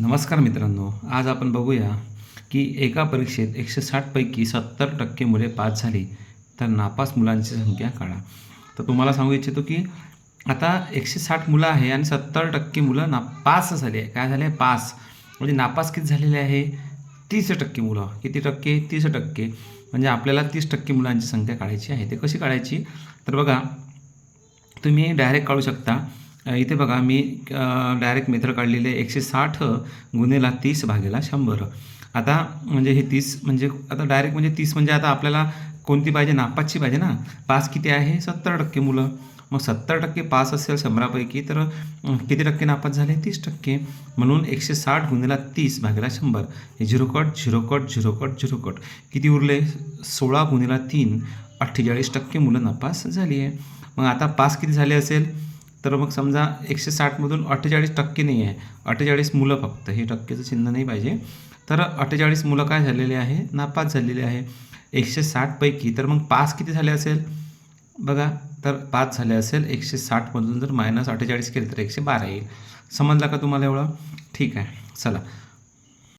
नमस्कार मित्रांनो आज आपण बघूया की एका परीक्षेत एकशे साठपैकी सत्तर टक्के मुले पास झाली तर नापास मुलांची संख्या काढा. तर तुम्हाला सांगू इच्छितो की आता एकशे साठ मुलं आहे आणि सत्तर टक्के मुलं ना पास झाली आहे. काय झाले आहे? पास. म्हणजे नापास किती झालेले आहे? तीस टक्के मुलं. किती टक्के? तीस टक्के. म्हणजे आपल्याला तीस टक्के मुलांची संख्या काढायची आहे. ते कशी काढायची? तर बघा तुम्ही डायरेक्ट काढू शकता. इथे बघा मी डायरेक्ट मेथड काढलेली आहे. एकशे साठ गुन्हेला तीस भागेला शंभर. आता म्हणजे हे तीस म्हणजे आता डायरेक्ट म्हणजे तीस म्हणजे आता आपल्याला कोणती पाहिजे नापासची पाहिजे ना? पास किती आहे? सत्तर टक्के मुलं. मग सत्तर टक्के पास असेल शंभरापैकी तर किती टक्के नापास झाले? तीस टक्के. म्हणून एकशे साठ गुन्हेला तीस भागेला शंभर. हे zero cut zero cut zero cut zero cut. किती उरले? सोळा गुन्हेला तीन. अठ्ठेचाळीस टक्के मुलं नापास झाली आहे. मग आता पास किती झाले असेल? तर मग समजा एकशे साठमधून अठ्ठेचाळीस टक्के नाही आहे. अठ्ठेचाळीस मुलं फक्त हे टक्केचं चिन्ह नाही पाहिजे. तर अठ्ठेचाळीस मुलं काय झालेले आहे? नापास झालेले आहे. एकशे साठपैकी तर मग पास किती झाले असेल? बघा तर पाच झाले असेल एकशे साठमधून जर मायनस अठ्ठेचाळीस केले तर एकशे बारा येईल. समजला का तुम्हाला एवढं? ठीक आहे चला.